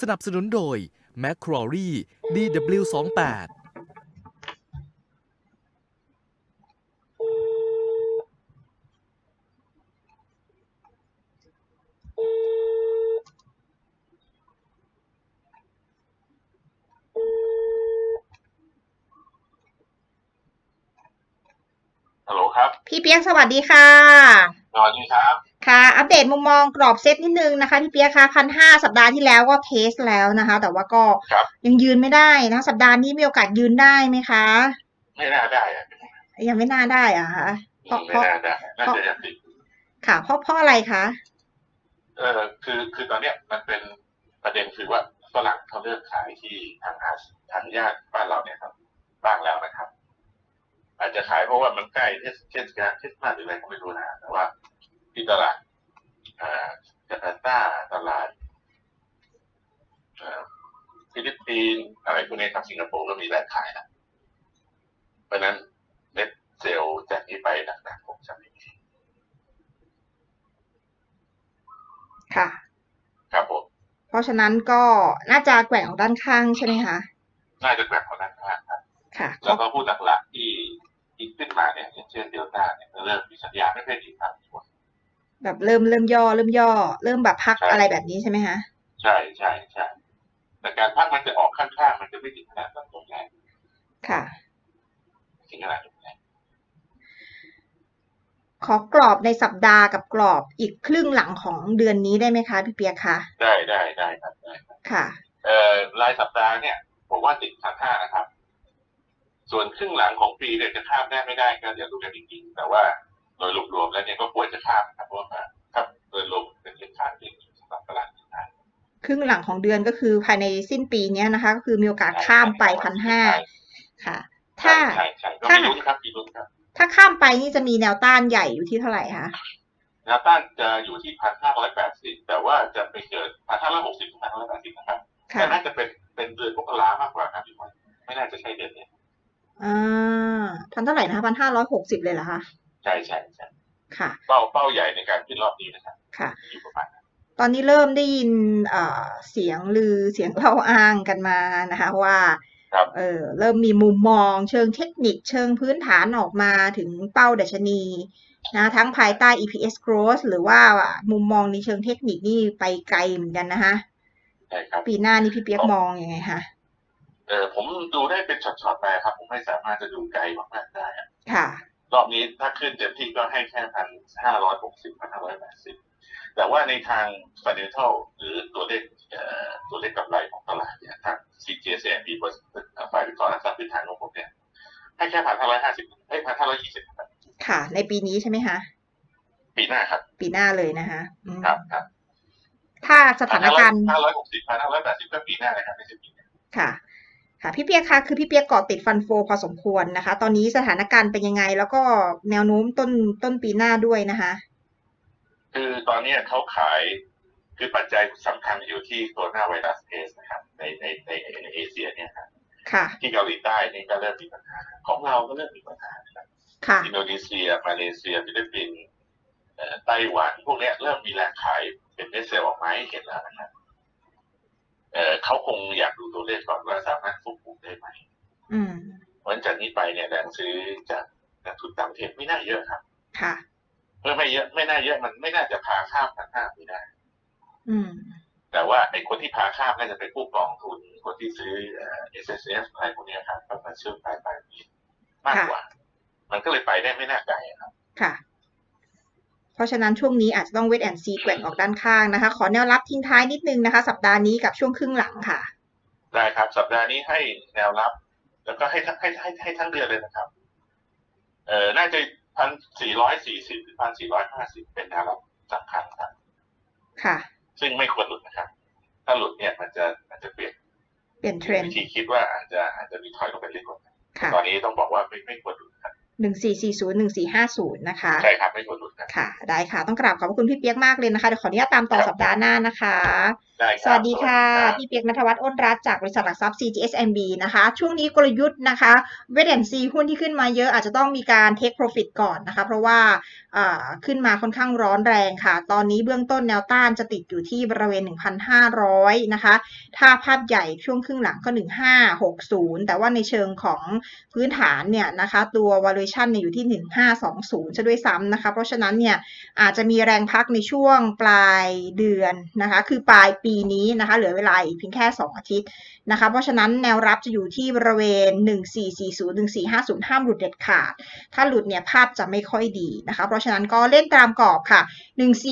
สนับสนุนโดย m c q u a r i e DW28 ฮัลโหลครับ พี่เปียกสวัสดีค่ะ สวัสดีครับ ค่ะ อัปเดตมุมมองกรอบเซตนิดนึงนะคะพี่เปียกคะพันห้าสัปดาห์ที่แล้วก็เทสแล้วนะคะ แต่ว่าก็ครับยังยืนไม่ได้นะสัปดาห์นี้มีโอกาสยืนได้ไหมคะ ไม่น่าได้อะยังไม่น่าได้อะคะเพราะไม่น่าได้น่าจะยังติดค่ะเพราะเพราะอะไรคะเออคือคือตอนเนี้ยมันเป็นประเด็นคือว่าฝรั่งเขาเลิกขายที่ทางอาทางญาติบ้านเราเนี่ยครับบ้างแล้วนะครับ อาจจะขายเพราะว่ามันใกล้เทศเทศกาลคริสต์มาสหรืออะไรก็ไม่รู้นะแต่ว่า ที่ตลาดอ่าจาการ์ตาตลาดเอ่อฟิลิปปินส์อะไรพวกนี้ครับสิงคโปร์ก็มีแหล่งขายนะเพราะฉะนั้นเน็ตเซลล์จากนี้ไปหนักๆผมจะไม่มีค่ะครับผมเพราะฉะนั้นก็น่าจะแกว่งออกด้านข้างใช่ไหมคะน่าจะแบบของด้านข้างครับค่ะแล้วก็พูดหลักๆที่ที่ขึ้นมาเนี่ยอย่างเช่นเดลต้าเนี่ยก็เริ่มมีสัญญาณไม่ค่อยดีครับ แบบเริ่มเริ่มย่อเริ่มย่อ เริ่มแบบพักใช่อะไรแบบนี้ใช่ไหมคะใช่ใช่ใช่แต่การพักมันจะออกข้างๆมันจะไม่ถึงขนาดแบบตรงแรงค่ะถึงขนาดตรงแรงขอกรอบในสัปดาห์กับกรอบอีกครึ่งหลังของเดือนนี้ได้ไหมคะพี่เปียกคะได้ได้ได้ครับได้ครับค่ะเอ่อรายสัปดาห์เนี่ยผมว่าติดพันห้านะครับ ส่วนครึ่งหลังของปีเนี่ยจะข้ามได้ไม่ได้ก็เดี๋ยวดูกันอีกทีแต่ว่า โดยรวมๆแล้วเนี่ยก็ควรจะข้ามนะครับเพราะว่าครับโดยรวมเป็นทิศทางที่ดีสำหรับตลาดทุนไทยครึ่งหลังของเดือนก็คือภายในสิ้นปีเนี้ยนะคะ ก็คือมีโอกาสข้ามไปพันห้าค่ะ ถ้าใช่ใช่ก็ถ้ามีลุ้นครับมีลุ้นครับถ้าข้ามไปนี่จะมีแนวต้านใหญ่อยู่ที่เท่าไหร่คะแนวต้านจะอยู่ที่พันห้าร้อยแปดสิบแต่ว่าจะไปเกิดพันห้าร้อยหกสิบถึงพันห้าร้อยแปดสิบนะครับค่ะแต่น่าจะเป็นเป็นเดือนมกรามากกว่าครับพี่บอยไม่น่าจะใช่เดือนเนี้ยอ่าพันเท่าไหร่นะคะพันห้าร้อยหกสิบเลยเหรอคะ ใช่ใช่ใช่ค่ะ เป้าเป้าใหญ่ในการขึ้นรอบนี้นะครับ ค่ะอยู่ประมาณนั้นตอนนี้เริ่มได้ยินเอ่อเสียงลือเสียงเล่าอ้างกันมานะคะว่าครับเออเริ่มมีมุมมองเชิงเทคนิคเชิงพื้นฐานออกมาถึงเป้าดัชนีนะทั้งภายใต้ EPS growth หรือว่ามุมมองในเชิงเทคนิคนี่ไปไกลเหมือนกันนะคะใช่ครับปีหน้านี่พี่เปียกมองยังไงคะเออผมดูได้เป็นช็อตๆไปครับ ผมไม่สามารถจะดูไกลมากๆได้อะค่ะ รอบนี้ถ้าขึ้นเต็มที่ก็ให้แค่พันห้าร้อยหกสิบพันห้าร้อยแปดสิบแต่ว่าในทาง financial หรือตัวเลขเอ่อตัวเลขกำไรของตลาดเนี่ยทาง CGSMP บริษัทฝ่ายวิเคราะห์หลักทรัพย์พื้นฐานของผมเนี่ยให้แค่พันห้าร้อยห้าสิบให้พันห้าร้อยยี่สิบค่ะ ในปีนี้ใช่ไหมคะ ปีหน้าครับ ปีหน้าเลยนะคะอืมครับครับถ้าสถานการณ์ห้าร้อยหกสิบพันห้าร้อยแปดสิบก็ปีหน้านะครับไม่ใช่ปีหน้าค่ะ ค่ะพี่เปียกคะคือพี่เปียกเกาะติดฟันโฟพอสมควรนะคะ ตอนนี้สถานการณ์เป็นยังไง แล้วก็แนวโน้มต้นต้นปีหน้าด้วยนะคะ คือตอนนี้เขาขายคือปัจจัยสำคัญอยู่ที่โคโรนาไวรัสเอสนะครับในในในในเอเชียเนี่ยครับค่ะที่เกาหลีใต้นี่ก็เริ่มมีปัญหา ของเราก็เริ่มมีปัญหานะครับค่ะอินโดนีเซีย มาเลเซียฟิลิปปินส์เอ่อไต้หวัน พวกเนี้ยเริ่มมีแหล่งขายเป็นเมสเซลออกมาให้เห็นแล้วนะครับ เอ่อเขาคงอยากดูตัวเลขก่อนว่าสามารถควบคุมได้ไหมอืมเพราะฉะนั้นจากนี้ไปเนี่ยแรงซื้อจากนักทุนต่างประเทศไม่น่าเยอะครับ ค่ะเมื่อไม่เยอะไม่น่าเยอะมันไม่น่าจะพาข้ามพันห้าไม่ได้ อืม แต่ว่าไอ้คนที่พาข้ามน่าจะเป็นผู้กองทุน คนที่ซื้อเอ่อ S S F อะไรพวกเนี้ยครับประมาณช่วงปลายปลายปีมากกว่า มันก็เลยไปได้ไม่น่าไกลครับ ค่ะ เพราะฉะนั้นช่วงนี้อาจจะต้องเวทแอนซีแกว่งออกด้านข้างนะคะ ขอแนวรับทิ้งท้ายนิดนึงนะคะ สัปดาห์นี้กับช่วงครึ่งหลังค่ะ ได้ครับสัปดาห์นี้ให้แนวรับ แล้วก็ให้ทั้งให้ให้ให้ทั้งเดือนเลยนะครับ เอ่อน่าจะพันสี่ร้อยสี่สิบหรือพันสี่ร้อยห้าสิบเป็นแนวรับสำคัญครับ ค่ะ ซึ่งไม่ควรหลุดนะครับ ถ้าหลุดเนี่ยมันจะมันจะเปลี่ยนเปลี่ยนเทรนวิด์ธีคิดว่าอาจจะอาจจะมีถอยลงไปเรื่อยๆค่ะตอนนี้ต้องบอกว่าไม่ไม่ควรหลุด ครับหนึ่งสี่สี่ศูนย์หนึ่งสี่ห้าศูนย์นะคะ ใช่ครับ ไม่ควรหลุดครับค่ะ ได้ค่ะ ต้องกราบขอบพระคุณพี่เปียกมากเลยนะคะ เดี๋ยวขออนุญาตตามต่อสัปดาห์หน้านะคะ ได้คสรับวัสดีค่ะสวัสดีรับพี่เปียกนัทวัฒน์อ้นรัตน์จากบริษัทหลักทรัพย์ CGSMB นะคะ ช่วงนี้กลยุทธ์นะคะ เวทแอนซีหุ้นที่ขึ้นมาเยอะอาจจะต้องมีการ take profit ก่อนนะคะ เพราะว่าอ่าขึ้นมาค่อนข้างร้อนแรงค่ะ ตอนนี้เบื้องต้นแนวต้านจะติดอยู่ที่บริเวณ 1,500 นะคะ ถ้าภาพใหญ่ช่วงครึ่งหลังก็ 1560 แต่ว่าในเชิงของพื้นฐานเนี่ยนะคะ ตัว valuation เนี่ยอยู่ที่ 1520ซะด้วยซ้ำนะคะ เพราะฉะนั้นเนี่ยอาจจะมีแรงพักในช่วงปลายเดือนนะคะ คือปลายปีนี้นะคะ เหลือเวลาอีกเพียงแค่ 2 อาทิตย์นะคะ เพราะฉะนั้นแนวรับจะอยู่ที่บริเวณ 1440 1450 ห้ามหลุดเด็ดขาด ถ้าหลุดเนี่ยภาพจะไม่ค่อยดีนะคะ เพราะฉะนั้นก็เล่นตามกรอบค่ะ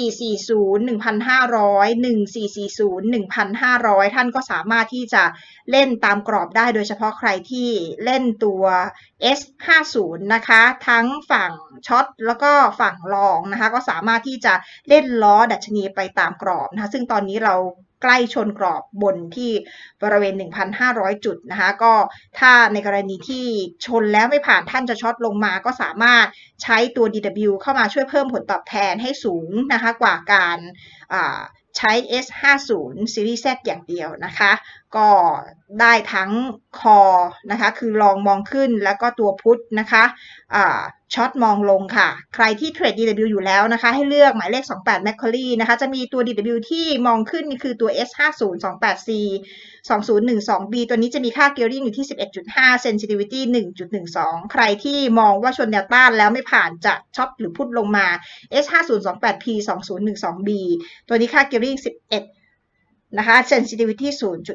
1440 1,500 1440 1,500 ท่านก็สามารถที่จะเล่นตามกรอบได้ โดยเฉพาะใครที่เล่นตัว S50 นะคะทั้งฝั่งช็อตแล้วก็ฝั่งลองนะคะ ก็สามารถที่จะเล่นล้อดัชนีไปตามกรอบนะคะ ซึ่งตอนนี้เราใกล้ชนกรอบบนที่บริเวณ 1,500 จุดนะคะ ก็ถ้าในกรณีที่ชนแล้วไม่ผ่านท่านจะช็อตลงมา ก็สามารถใช้ตัว DW เข้ามาช่วยเพิ่มผลตอบแทนให้สูงนะคะ กว่าการใช้ S50 Series Z อย่างเดียวนะคะ ก็ได้ทั้งคอนะคะคือลองมองขึ้นแล้วก็ตัวพุทนะคะช็อตมองลงค่ะ ใครที่เทรด DW อยู่แล้วนะคะ ให้เลือกหมายเลข 28 m c q u a r i e นะคะจะมีตัว DW ที่มองขึ้นนี่คือตัว S50 28C 2012B ตัวนี้จะมีค่า gearing อยู่ที่ 11.5 sensitivity 1.12 ใครที่มองว่าชนแนวต้านแล้วไม่ผ่านจะช็อตหรือพุทลงมา S5028P 2012B ตัวนี้ค่า gearing 11 นะคะ sensitivity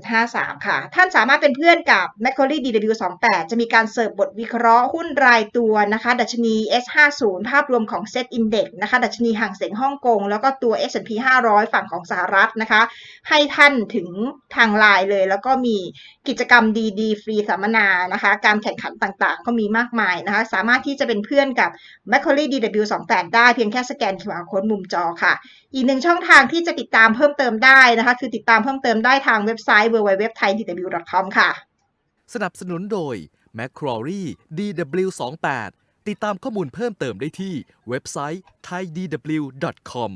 0.53 ค่ะ ท่านสามารถเป็นเพื่อนกับ Macquarie DW28 จะมีการเสิร์ฟบทวิเคราะห์หุ้นรายตัวนะคะ ดัชนี S50 ภาพรวมของ Set Index นะคะ ดัชนีห่างเสียงฮ่องกง แล้วก็ตัว S&P 500 ฝั่งของสหรัฐนะคะ ให้ท่านถึงทางไลน์เลย แล้วก็มีกิจกรรมดีๆ ฟรีสัมมนานะคะ การแข่งขันต่างๆ ก็มีมากมายนะคะ สามารถที่จะเป็นเพื่อนกับ Macquarie DW28 ได้เพียงแค่สแกน QR code มุมจอค่ะ อีกหนึ่งช่องทางที่จะติดตามเพิ่มเติมได้นะคะ คือติดตามเพิ่มเติมได้ทางเว็บไซต์ www.thaidw.com ค่ะ สนับสนุนโดย Macquarie DW28 ติดตามข้อมูลเพิ่มเติมได้ที่เว็บไซต์ thaidw.com